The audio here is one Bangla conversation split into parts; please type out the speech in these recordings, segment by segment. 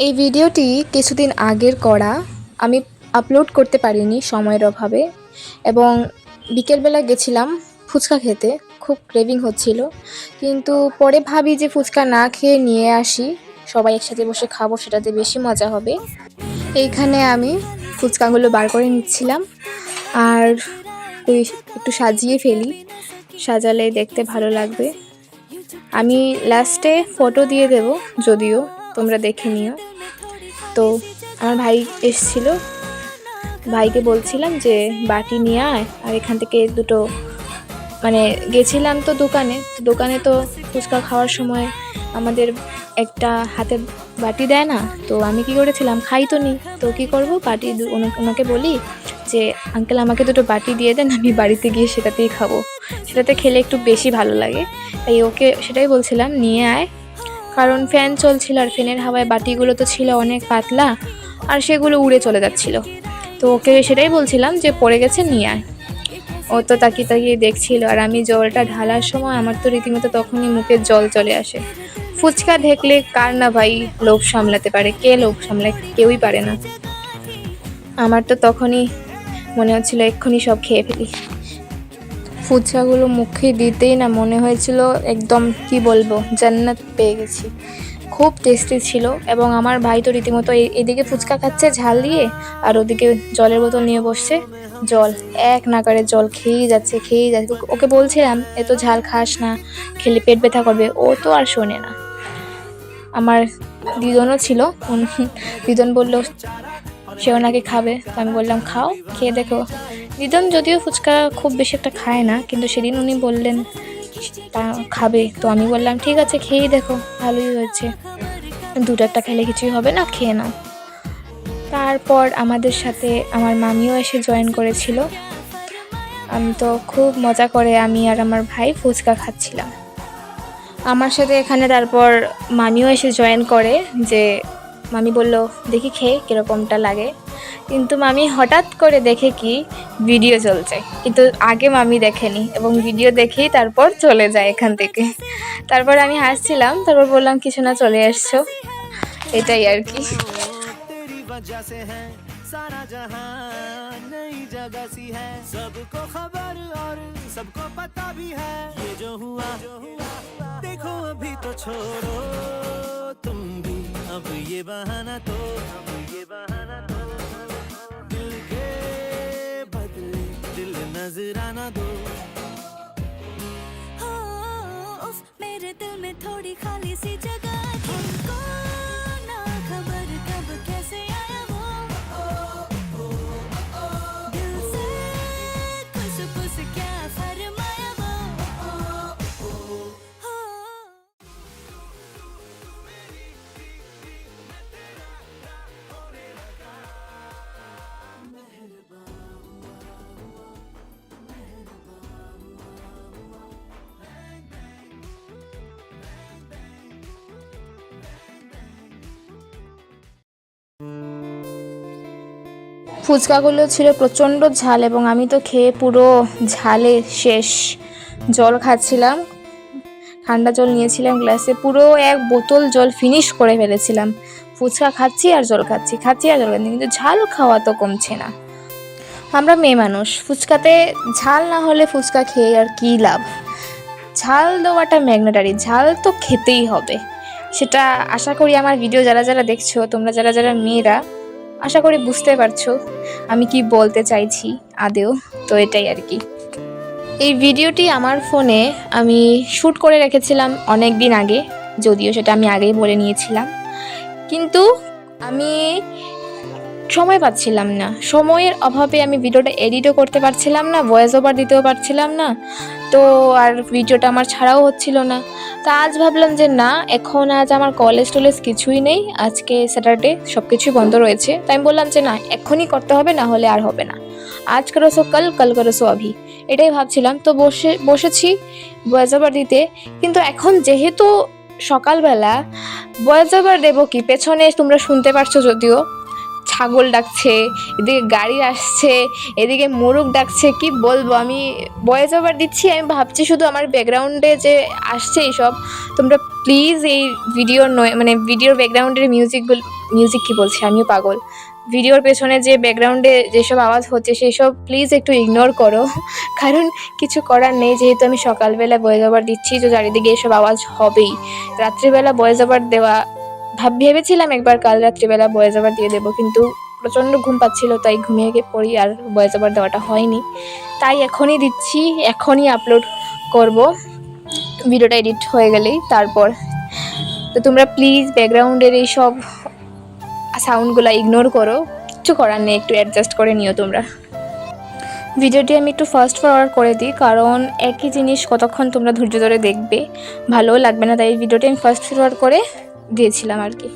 এই ভিডিওটি কিছুদিন আগের করা। আমি আপলোড করতে পারিনি সময়ের অভাবে এবং বিকেলবেলা গেছিলাম ফুচকা খেতে, খুব ক্রেভিং হচ্ছিল। কিন্তু পরে ভাবি যে ফুচকা না খেয়ে নিয়ে আসি, সবাই একসাথে বসে খাব, সেটাতে বেশি মজা হবে। এইখানে আমি ফুচকাগুলো বার করে নিচ্ছিলাম আর একটু সাজিয়ে ফেলি, সাজালে দেখতে ভালো লাগবে। আমি লাস্টে ফটো দিয়ে দেব, যদিও তোমরা দেখে নিও। তো আমার ভাই এসছিল। ভাইকে বলছিলাম যে, বাটি নিয়ে আয়, আর এখান থেকে দুটো মানে গেছিলাম তো দোকানে। দোকানে তো ফুচকা খাওয়ার সময় আমাদের একটা হাতে বাটি দেয় না, তো আমি কি করেছিলাম, খাই তো নি। তো কি করব, বাটি ওনাকে বলি যে, আঙ্কেল, আমাকে দুটো বাটি দিয়ে দেন, আমি বাড়িতে গিয়ে সেটাতেই খাব। সেটাতে খেলে একটু বেশি ভালো লাগে। তাই ওকে সেটাই বলছিলাম, নিয়ে আয়। কারণ ফ্যান চলছিল আর ফ্যানের হাওয়ায় বাটিগুলো তো ছিল অনেক পাতলা আর সেগুলো উড়ে চলে যাচ্ছিল। তো ওকে সেটাই বলছিলাম যে পড়ে গেছে, নিয়ে আয়। ও তো তাকিয়ে তাকিয়ে দেখছিল আর আমি জলটা ঢালার সময় আমার তো রীতিমতো তখনই মুখে জল চলে আসে। ফুচকা দেখলে কার না ভাই লোভ সামলাতে পারে? কে লোভ সামলায়? কেউই পারে না। আমার তো তখনই মনে হচ্ছিল, এক্ষুনি সব খেয়ে ফেলি। ফুচকাগুলো মুখে দিতেই না মনে হয়েছিল একদম, কি বলব, জান্নাত পেয়ে গেছি। খুব টেস্টি ছিল এবং আমার ভাই তো রীতিমতো এদিকে ফুচকা খাচ্ছে, ঝাল দিয়ে, আর ওদিকে জলের বোতল নিয়ে বসছে। জল, এক নাগারে জল খেয়েই যাচ্ছে খেয়েই যাচ্ছে। ওকে- বলছিলাম এত ঝাল খাস না, খেলে পেট ব্যথা করবে। ও তো আর শোনে না। আমার দিদনও ছিল দিদন বলল সেও নাকি খাবে। আমি বললাম, খাও, খেয়ে দেখো। দিদন যদিও ফুচকা খুব বেশি একটা খায় না, কিন্তু সেদিন উনি বললেন, তা খাবে। তো আমি বললাম, ঠিক আছে, খেয়েই দেখো, ভালোই হয়েছে। দুটো একটা খেলে কিছুই হবে না, খেয়ে নাও। তারপর আমাদের সাথে আমার মামিও এসে জয়েন করেছিল। আমি তো খুব মজা করে আমি আর আমার ভাই ফুচকা খাচ্ছিলাম। আমার সাথে এখানে তারপর মামিও এসে জয়েন করে যে, মামি বলল, দেখি খেয়ে কীরকমটা লাগে। কিন্তু মামি হঠাৎ করে দেখে কি ভিডিও চলছে কিন্তু আগে মামি দেখেনি এবং ভিডিও দেখেই তারপর চলে যায় এখান থেকে তারপর আমি হাসছিলাম তারপর বললাম কিছু না চলে এসছো এটাই আর কি तेरी वजह से है सारा जहां नई जगह सी है सबको खबर और सबको पता भी है ये जो हुआ देखो अभी तो छोड़ो तुम भी अब ये बहाना तो अब ये बहाना तो दिल नजराना दो। हो उफ मेरे दिल में थोड़ी खाली सी जगह। ফুচকাগুলো ছিল প্রচণ্ড ঝাল এবং আমি তো খেয়ে পুরো ঝালে শেষ জল খাচ্ছিলাম। ঠান্ডা জল নিয়েছিলাম গ্লাসে, পুরো এক বোতল জল ফিনিশ করে ফেলেছিলাম। ফুচকা খাচ্ছি আর জল খাচ্ছি খাচ্ছি আর জল খাচ্ছি, কিন্তু ঝাল খাওয়া তো কমছে না। আমরা মেয়ে মানুষ, ফুচকাতে ঝাল না হলে ফুচকা খেয়ে আর কী লাভ? ঝাল দেওয়াটা ম্যাগনেটারি, ঝাল তো খেতেই হবে। সেটা আশা করি আমার ভিডিও যারা যারা দেখছ, তোমরা যারা যারা মেয়েরা আশা করি বুঝতে পারছ, আমি কি বলতে চাইছি আদেও, তো এটাই আর কি। এই ভিডিওটি আমার ফোনে আমি শ্যুট করে রেখেছিলাম অনেক দিন আগে, যদিও সেটা আমি আগেই বলে নিয়েছিলাম। কিন্তু আমি সময় পাচ্ছিলাম না। সময়ের অভাবে আমি ভিডিওটা এডিটও করতে পারছিলাম না ভয়েস ওভার দিতেও পারছিলাম না। তো আর ভিডিওটা আমার ছাড়াও হচ্ছিল না। তা আজ ভাবলাম যে না, এখন আজ আমার কলেজ টলেজ কিছুই নেই। আজকে স্যাটারডে সব কিছুই বন্ধ রয়েছে। তাই আমি বললাম যে না, এখনই করতে হবে, না হলে আর হবে না। আজ করো সো কাল কাল করো সো এটাই ভাবছিলাম। তো বসে, বসেছি ভয়েস ওভার দিতে। কিন্তু এখন যেহেতু সকালবেলা ভয়েস ওভার দেবো কি? পেছনে তোমরা শুনতে পারছ যদিও। ছাগল ডাকছে, এদিকে গাড়ি আসছে, এদিকে মোরগ ডাকছে, কি বলব? আমি ভয়েস ওভার দিচ্ছি, আমি ভাবছি শুধু আমার ব্যাকগ্রাউন্ডে যে আসছে এইসব। তোমরা প্লিজ এই ভিডিওর নয় মানে ভিডিওর ব্যাকগ্রাউন্ডের মিউজিকগুলো মিউজিক কি বলছি? আমিও পাগল। ভিডিওর পেছনে যে ব্যাকগ্রাউন্ডে যেসব আওয়াজ হচ্ছে সেই সব প্লিজ একটু ইগনোর করো। কারণ কিছু করার নেই, যেহেতু আমি সকালবেলা ভয়েস ওভার দিচ্ছি, তো চারিদিকে এসব আওয়াজ হবেই। রাত্রিবেলা ভয়েস ওভার দেওয়া ভাব ভেবেছিলাম একবার কাল রাত্রিবেলা ভয়েস ওভার দিয়ে দেবো, কিন্তু প্রচণ্ড ঘুম পাচ্ছিল, তাই ঘুমিয়ে গিয়ে পড়ি আর ভয়েস ওভার দেওয়াটা হয়নি। তাই এখনই দিচ্ছি, এখনই আপলোড করব। ভিডিওটা এডিট হয়ে গেলেই তারপর। তো তোমরা প্লিজ ব্যাকগ্রাউন্ডের এই সব সাউন্ডগুলো ইগনোর করো। কিচ্ছু করার নেই, একটু অ্যাডজাস্ট করে নিও তোমরা। ভিডিওটি আমি একটু ফাস্ট ফরওয়ার্ড করে দিই, কারণ একই জিনিস কতক্ষণ তোমরা ধৈর্য ধরে দেখবে, ভালোও লাগবে না, তাই ভিডিওটি আমি ফাস্ট ফরওয়ার্ড করে দিয়েছিলাম আর কি।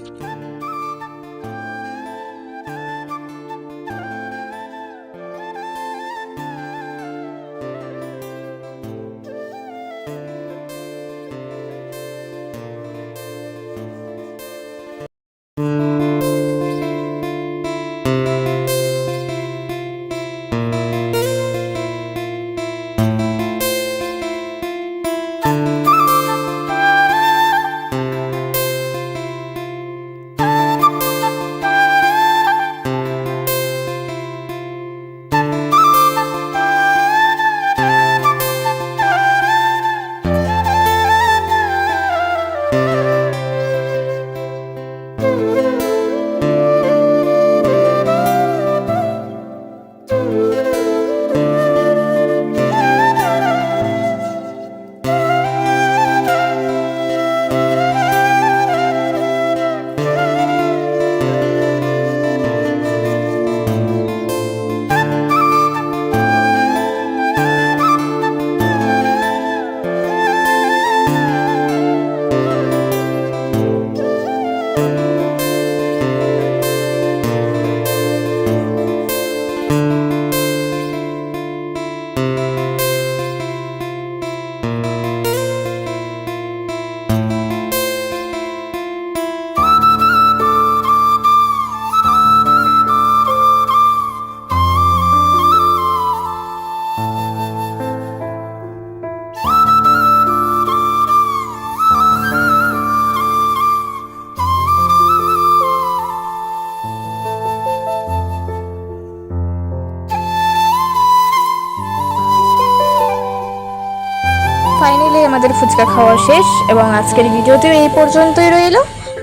আমাদের ফুচকা খাওয়া শেষ এবং আজকের ভিডিওতেও এই পর্যন্তই রইল।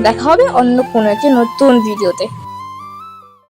দেখা হবে অন্য কোনো একটি নতুন ভিডিওতে।